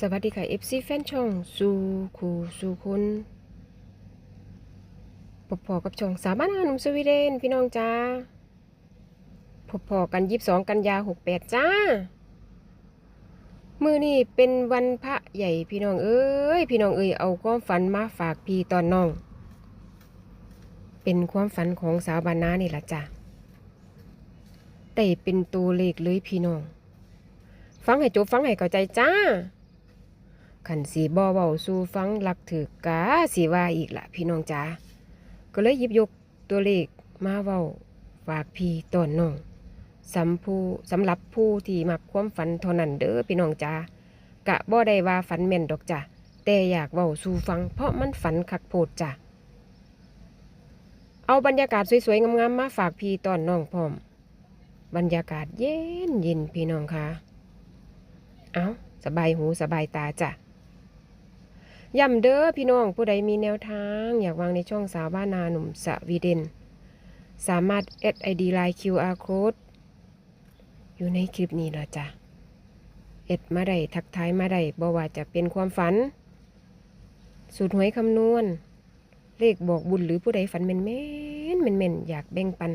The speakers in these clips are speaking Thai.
สวัสดีค่ะ FC แฟนช่องสู่คูสู่คุณพบพอกับช่องสาบ้านหาหนุ่มสวีเดนพี่น้องจ้าพบพอกันยีิบสองกันยาหกแปดจ้า มือนี่เป็นวันพระใหญ่พี่น้องเอ้ยพี่น้องเอ้ยเอาความฝันมาฝากพี่ตอนน้อง เป็นความฝันของสาวบานานี่แหละจ้าแต่เป็นตัวเลขเลยพี่น้อง ฟังให้จบฟังให้เข้าใจจ้า ขันสีบ่เว้าสู่ฟังหลักถือกาสีว่าอีกละพี่น้องจ๋าก็เลยหยิบยกตัวเลขมาเว้าฝากพี่ตอนน้องสำผู้สำหรับผู้ที่มักความฝันเท่านั้นเด้อพี่น้องจ๋ากะบ่ได้ว่าฝันแม่นดอกจ้ะแต่อยากเว้าสู่ฟัง เพราะมันฝันคักโพดจ้ะเอาบรรยากาศสวยๆงามๆมาฝากพี่ตอนน้องพร้อม บรรยากาศเย็นเย็นพี่น้องคะเอาสบายหูสบายตาจ้ะ ย้ำเด้อพี่น้องผู้ใดมีแนวทาง อยากวางในช่องสาวบ้านนาหนุ่มสวีเดน สามารถ add ID line QR code อยู่ในคลิปนี้ละจ้ะเอ็ดมาได้ทักทายมาได้บ่ว่าจะเป็นความฝัน สูตรหวยคำนวณ เลขบอกบุญหรือผู้ใดฝันแม่นแม่นแม่นแม่นอยากแบ่งปัน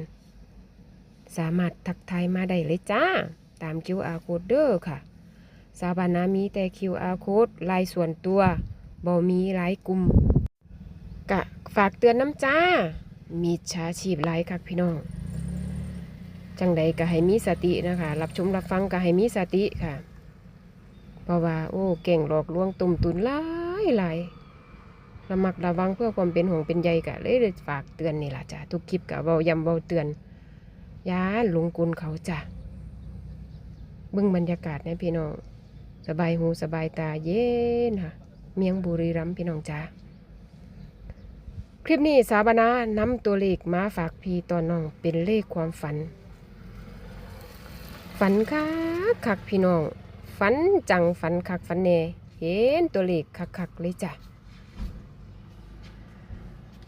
สามารถทักทายมาได้เลยจ้า ตาม QR code เด้อค่ะ สาบานามีแต่ QR code ลายส่วนตัว บ่มีหลายกลุ่มกะฝากเตือนน้ำจ้า มีชาชีพหลายคักพี่น้อง จังใดก็ให้มีสตินะคะ รับชมรับฟังก็ให้มีสติค่ะ เพราะว่า โอ้เก่งหลอกลวงตุ่มตุนหลายหลายระมักระวังเพื่อความเป็นห่วงเป็นใยกะเลยฝากเตือนนี่ล่ะจ้ะทุกคลิปกะเบาย้ำเบาเตือนย่าหลงกุลเขาจ้ะบิ่งบรรยากาศนะพี่น้องสบายหูสบายตาเย็นค่ะ เมียงบุรีรัมพี่น้องจ้าคลิปนี้สาบานานำตัวเลขมาฝากพี่ต่อน้องเป็นเลขความฝัน ฝันคักคักพี่น้องฝันจังฝันคักฝันแน่เห็นตัวเลขคักคักเลยจ้ะ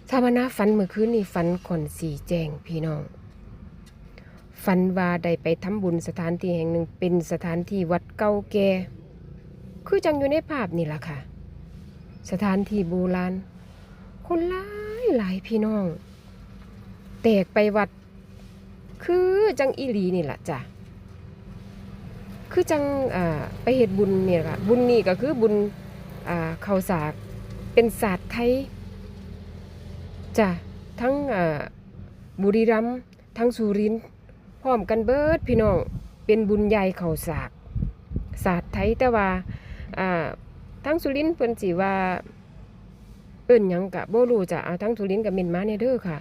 สาบานาฝันเมื่อคืนนี้ฝันก่อนสีแจงพี่น้องฝันว่าได้ไปทำบุญสถานที่แห่งหนึ่งเป็นสถานที่วัดเก่าแก่คือจังอยู่ในภาพนี่แหละค่ะ สถานที่โบราณคนหลายหลายพี่น้อง แตกไปวัด คือจังอีหลีนี่แหละจ้ะคือจังไปเฮ็ดบุญเนี่ยค่ะบุญนี่ก็คือบุญอ่าข้าสากเป็นศาสตร์ไทยจ้ะทั้งบุรีรัมย์ทั้งสุรินทร์พร้อมกันเบิดพี่น้องเป็นบุญใหญ่เขาสากศาสตร์ไทยแต่ว่า ทั้งสุริน์เพิ่นสิว่าเอิ้นหยังกะบ่รู้จ้ะเอาทั้งสุริน์กับเม่นมาเนี่ยเด้อค่ะ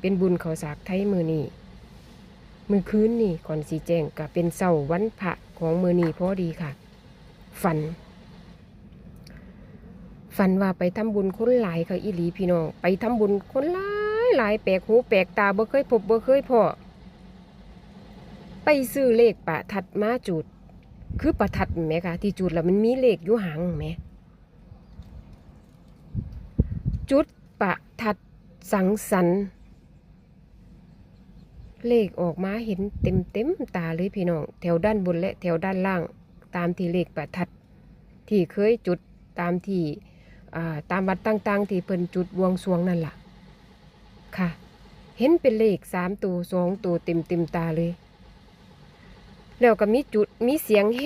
เป็นบุญเขาสากไทยมือนี้มื้อคืนนี่ก่อนสิแจ้งก็เป็นเช้าวันพระของมือนี้พอดีค่ะ ฝัน ฝันว่าไปทำบุญคนหลายเขาอีหลีพี่น้องไปทำบุญคนหลายหลายแปลกหูแปลกตาบ่เคยพบบ่เคยพอไปซื้อเลขปะทัดมาจุด คือประทัดแหมคะที่จุดแล้วมันมีเลขอยู่หางแหมจุดประทัดสังสรรค์เลขออกมาเห็นเต็มเต็มตาเลยพี่น้อง แถวด้านบนและแถวด้านล่าง ตามที่เลขประทัด ที่เคยจุดตามที่ตามวัดต่างๆ ที่เพิ่นจุดบวงสวงนั่นล่ะ ค่ะ เห็นเป็นเลขสามตัวสองตัวเต็มเต็มตาเลย แล้วก็มีจุดมีเสียงเฮ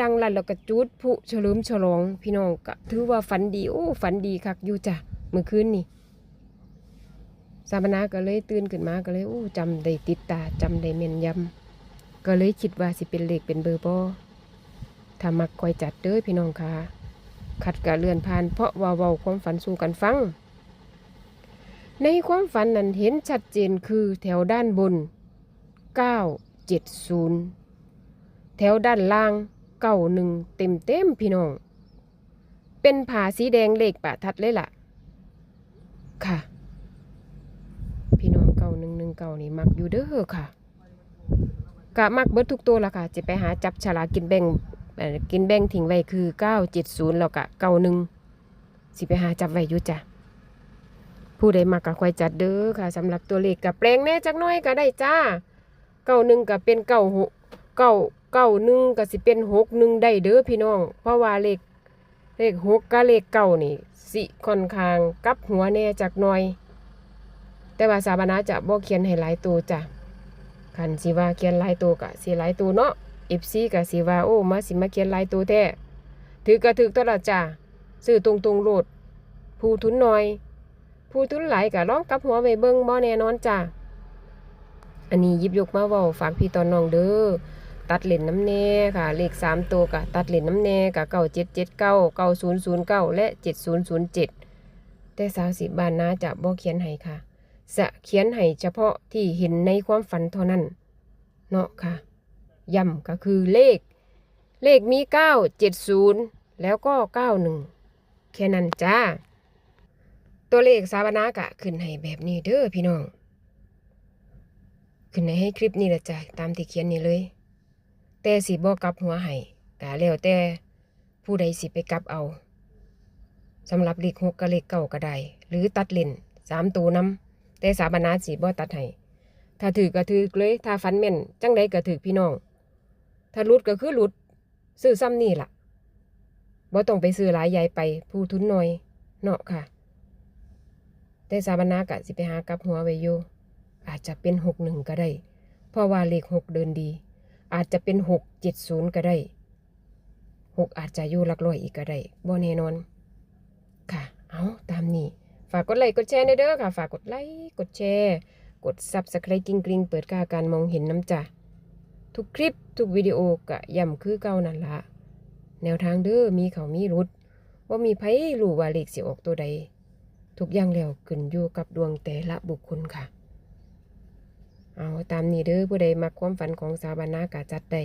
ดังลั่นแล้วก็จุดผุเฉลิมฉลองพี่น้องก็ถือว่าฝันดีโอ้ฝันดีคักอยู่จ้ะเมื่อคืนนี่สามนาก็เลยตื่นขึ้นมาก็เลยโอ้จำได้ติดตาจำได้แม่นยำก็เลยคิดว่าสิเป็นเลขเป็นเบอร์บ่ถ้ามักคอยจัดเด้อพี่น้องค่ะขัดกะเลื่อนผ่านเพราะว่าเว้าความฝันสู่กันฟัง ในความฝันนั้นเห็นชัดเจนคือแถวด้านบน 970 แถวด้านล่างเก้าหนึ่งเต็มเต็มพี่น้อง เป็นผ่าสีแดงเลขปะทัดเลยล่ะ ค่ะ พี่น้องเก้าหนึ่งหนึ่งเก้านี่มักอยู่เด้อค่ะกะมักเบิดทุกตัวละค่ะ จะไปหาจับฉลากกินแบ่งกินแบ่งทิ้งไว้คือเก้าเจ็ดศูนย์แล้วกะเก้าหนึ่งสิไปหาจับไว้อยู่จ้ะผู้ใดมักก็ค่อยจัดเด้อค่ะสำหรับตัวเลขกับแปลงแน่จักน้อยก็ได้จ้าเก้าหนึ่งก็เป็นเก้าหกเก้า เก้าหนึ่งก็สิเป็นหกหนึ่งได้เด้อพี่น้อง เพราะว่าเลขเลขหกกับเลขเก้านี่ สิค่อนข้างกับหัวแน่จักหน่อย แต่ว่าสาบานาจะบ่เขียนให้หลายตัวจ้ะคันสิว่าเขียนหลายตัวก็สิหลายตัวเนาะ FC ก็สิว่าโอ้มาสิมาเขียนหลายตัวแท้ถือก็ถือตัวละจ้ะซื้อตรงๆโหลด ผู้ทุนน้อย ผู้ทุนหลายก็ลองกับหัวไว้เบิ่งบ่แน่นอนจ้ะอันนี้ยิบยกมาว้าฝากพี่ตอนน้องเด้อ ตัดเลนน้ำแน่ค่ะ เลข 3 ตัวก็ตัดเลนน้ำแน่ก็9779 9009และ7007แต่สาวสิบ้านนาจะบ่เขียนให้ค่ะ จะเขียนให้เฉพาะที่เห็นในความฝันเท่านั้น เนาะค่ะย้ำก็คือเลข เลขมี970แล้วก็91แค่นั้นจ้า ตัวเลขสาบานากะขึ้นให้แบบนี้เด้อพี่น้อง ขึ้นให้ให้คลิปนี้ละจ้ะตามที่เขียนนี่เลย แต่สิบ่กลับหัวให้กะแล้วแต่ผู้ใดสิไปกลับเอาสำหรับเลขหกกับเลขเก้าก็ได้ หรือตัดเล่นสามตัวนำแต่สาบานาสิบ่ตัดให้ถ้าถือก็ถือเลยถ้าฟันแม่นจังใดก็ถือพี่น้อง ถ้าลุดก็คือลุด ซื้อซ้ำนี่ล่ะบ่ต้องไปซื้อหลายใหญ่ไป ผู้ทุนน้อยเนาะค่ะ แต่สาบานากะสิไปหากลับหัวไว้อยู่อาจจะเป็นหกหนึ่งก็ได้ เพราะว่าเลขหกเดินดี อาจจะเป็นหกเจ็ดศูนย์ก็ได้หกอาจจะอยู่หลักร้อยอีกก็ได้บ่แน่นอน ค่ะ เอาตามนี้ ฝากกดไลค์กดแชร์ด้เด้อค่ะ ฝากกดไลค์กดแชร์ กดซับสไครต์กริ๊งกริ๊งเปิดค่าการมองเห็นน้ำจ้ะทุกคลิป ทุกวิดีโอกะย่ำคือเก่านั่นละแนวทางเด้อมีเขามีรุดว่ามีไผรู้ว่าเลขสิออกตัวใด ทุกอย่างแล้วขึ้นอยู่กับดวงแต่ละบุคคลค่ะ เอาตามนี้เด้อผู้ใดมักความฝันของสาวบานนากะจัดได้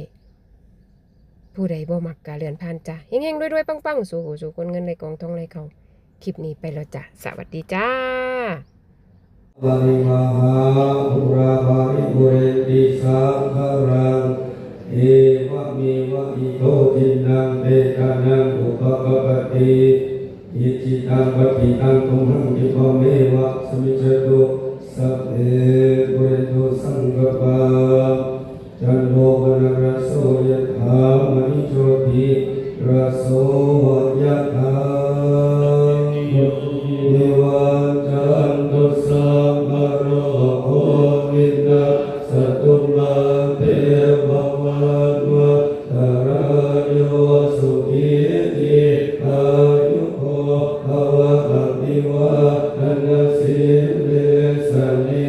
ผู้ใดบ่มักกะเลือนผ่านจ้ะเฮงๆรวยๆปังๆ สู่หูสู่คนเงินไหลกองทองไหลเขาคลิปนี้ไปแล้วจ้ะสวัสดีจ้าวะริมหาอุราภาริบุเรติสังขรังเอวะเมวะอิโตทินังเบกานังอุปกปติอิจิตังปฏิตังตุมหังคิปเมวะสมิจตุ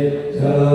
นิ